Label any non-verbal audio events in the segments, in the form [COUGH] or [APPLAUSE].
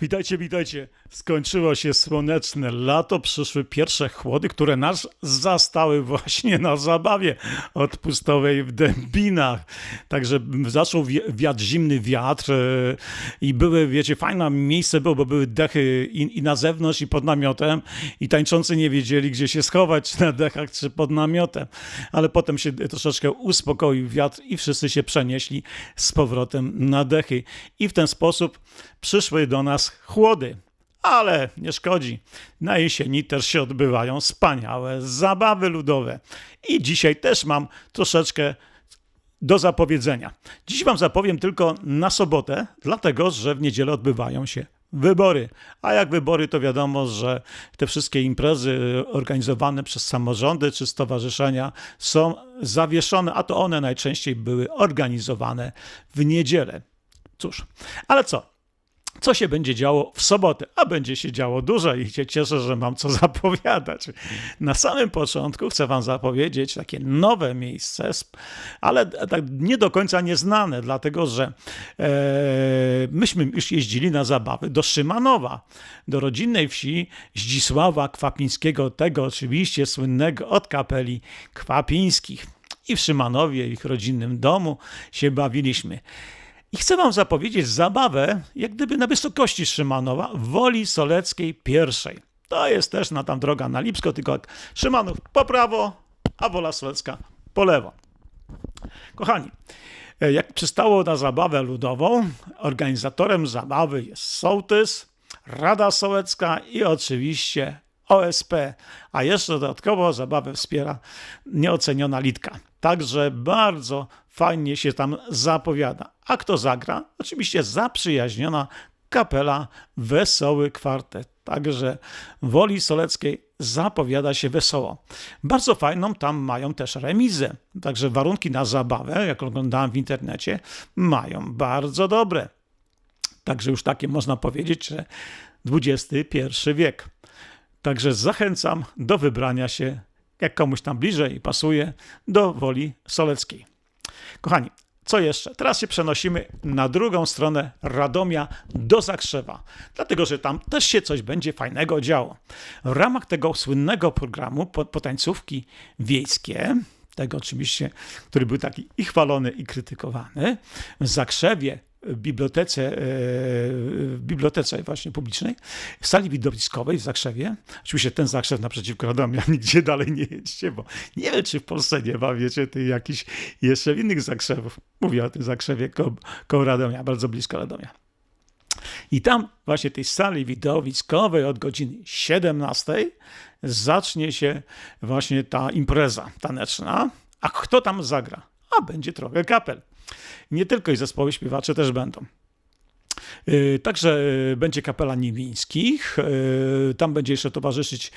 Witajcie, witajcie. Skończyło się słoneczne lato, przyszły pierwsze chłody, które nas zastały właśnie na zabawie odpustowej w Dębinach. Także zaczął wi- wiatr, zimny wiatr e, i były, wiecie, fajne miejsce było, bo były dechy i, i na zewnątrz, i pod namiotem i tańczący nie wiedzieli, gdzie się schować, czy na dechach, czy pod namiotem. Ale potem się troszeczkę uspokoił wiatr i wszyscy się przenieśli z powrotem na dechy. I w ten sposób przyszły do nas chłody. Ale nie szkodzi. Na jesieni też się odbywają wspaniałe zabawy ludowe. I dzisiaj też mam troszeczkę do zapowiedzenia. Dziś Wam zapowiem tylko na sobotę, dlatego że w niedzielę odbywają się wybory. A jak wybory, to wiadomo, że te wszystkie imprezy organizowane przez samorządy czy stowarzyszenia są zawieszone, a to one najczęściej były organizowane w niedzielę. Cóż, ale co? Co się będzie działo w sobotę, a będzie się działo dużo i się cieszę, że mam co [LAUGHS] zapowiadać. Na samym początku chcę Wam zapowiedzieć takie nowe miejsce, ale tak nie do końca nieznane, dlatego że e, myśmy już jeździli na zabawy do Szymanowa, do rodzinnej wsi Zdzisława Kwapińskiego, tego oczywiście słynnego od kapeli Kwapińskich. I w Szymanowie, ich rodzinnym domu się bawiliśmy. I chcę Wam zapowiedzieć zabawę, jak gdyby na wysokości Szymanowa, Woli Soleckiej pierwszej. To jest też na tam droga na Lipsko, tylko jak Szymanów po prawo, a Wola Solecka po lewo. Kochani, jak przystało na zabawę ludową, organizatorem zabawy jest sołtys, Rada Sołecka i oczywiście OSP, a jeszcze dodatkowo zabawę wspiera nieoceniona Litka. Także bardzo fajnie się tam zapowiada. A kto zagra? Oczywiście zaprzyjaźniona kapela Wesoły Kwartet. Także Woli Soleckiej zapowiada się wesoło. Bardzo fajną tam mają też remizę. Także warunki na zabawę, jak oglądałem w internecie, mają bardzo dobre. Także już takie można powiedzieć, że XXI wiek. Także zachęcam do wybrania się, jak komuś tam bliżej pasuje, do Woli Soleckiej. Kochani, co jeszcze? Teraz się przenosimy na drugą stronę Radomia do Zakrzewa, dlatego że tam też się coś będzie fajnego działo. W ramach tego słynnego programu potańcówki wiejskie, tego oczywiście, który był taki i chwalony, i krytykowany, w Zakrzewie bibliotece, e, bibliotece właśnie publicznej, sali widowiskowej w Zakrzewie. Oczywiście ten Zakrzew naprzeciwko Radomia, [LAUGHS] nigdzie dalej nie jedźcie, bo nie wiem, czy w Polsce nie ma, wiecie, tych jakichś jeszcze innych Zakrzewów. Mówię o tym Zakrzewie ko koło Radomia, bardzo blisko Radomia. I tam właśnie tej sali widowiskowej od godziny 17 zacznie się właśnie ta impreza taneczna. A kto tam zagra? A będzie trochę kapel. Nie tylko i zespoły śpiewacze też będą. Y, także y, będzie kapela Niwińskich. Y, tam będzie jeszcze towarzyszyć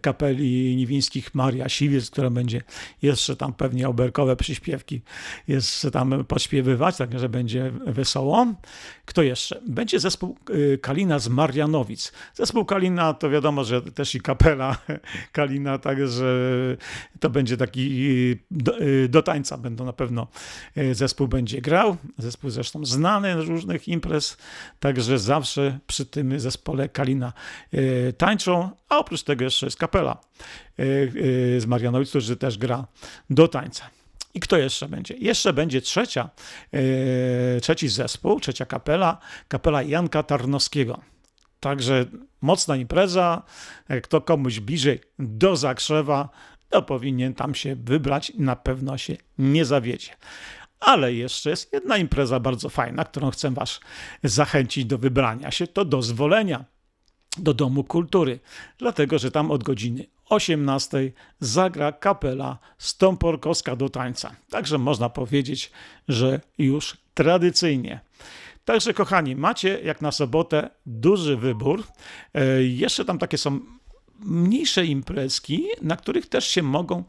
kapeli Niwińskich Maria Siwiec, która będzie jeszcze tam pewnie oberkowe przyśpiewki jeszcze tam podśpiewywać, także będzie wesoło. Kto jeszcze? Będzie zespół Kalina z Marianowic. Zespół Kalina to wiadomo, że też i kapela [LAUGHS] Kalina, także to będzie taki do, do tańca będą na pewno zespół będzie grał. Zespół zresztą znany z różnych imprez Także zawsze przy tym zespole Kalina e, tańczą, a oprócz tego jeszcze jest kapela e, e, z Marianowic, który też gra do tańca. I kto jeszcze będzie? Jeszcze będzie trzecia, trzeci zespół, trzecia kapela, kapela Janka Tarnowskiego. Także mocna impreza. Kto komuś bliżej do Zakrzewa, to powinien tam się wybrać i na pewno się nie zawiedzie. Ale jeszcze jest jedna impreza bardzo fajna, którą chcę Was zachęcić do wybrania się, to dozwolenia do Domu Kultury, dlatego że tam od godziny 18 zagra kapela Stąporkowska do tańca. Także można powiedzieć, że już tradycyjnie. Także kochani, macie jak na sobotę duży wybór. E, jeszcze tam takie są mniejsze imprezki, na których też się mogą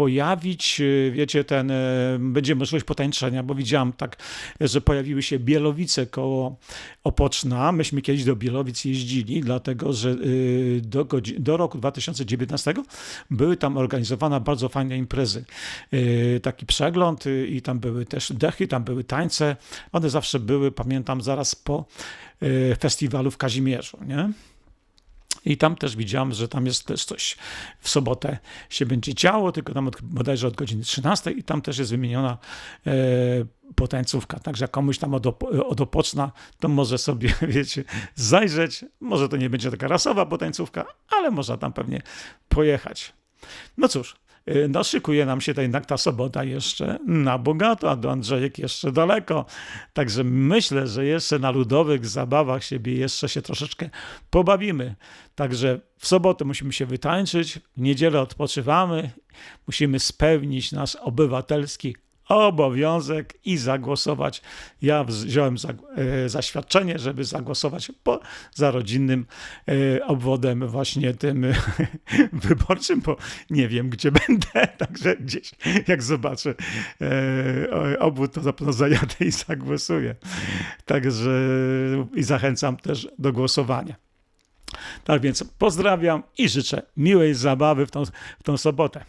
pojawić, e, wiecie, ten, e, będzie możliwość potańczenia, bo widziałam tak, że pojawiły się Bielowice koło Opoczna. Myśmy kiedyś do Bielowic jeździli, dlatego że y, do, do roku 2019 były tam organizowane bardzo fajne imprezy. Y, Taki przegląd y, i tam były też dechy, tam były tańce. One zawsze były, pamiętam, zaraz po y, festiwalu w Kazimierzu, nie? I tam też widziałem, że tam jest też coś w sobotę się będzie działo, tylko tam od, bodajże od godziny 13 i tam też jest wymieniona e, potańcówka. Także jak komuś tam od, op- od Opoczna, to może sobie, [LAUGHS] wiecie, zajrzeć. Może to nie będzie taka rasowa potańcówka, ale można tam pewnie pojechać. No cóż, no szykuje nam się ta jednak ta sobota jeszcze na bogato, a do Andrzejek jeszcze daleko. Także myślę, że jeszcze na ludowych zabawach siebie jeszcze się troszeczkę pobawimy. Także w sobotę musimy się wytańczyć, w niedzielę odpoczywamy, musimy spełnić nasz obywatelski obowiązek i zagłosować. Ja wziąłem za, e, zaświadczenie, żeby zagłosować po, za rodzinnym e, obwodem właśnie tym [LAUGHS] wyborczym, bo nie wiem, gdzie [LAUGHS] będę, także gdzieś jak zobaczę e, obwód, to na pewno zajadę i zagłosuję. Także i zachęcam też do głosowania. Tak więc pozdrawiam i życzę miłej zabawy w tą, w tą sobotę.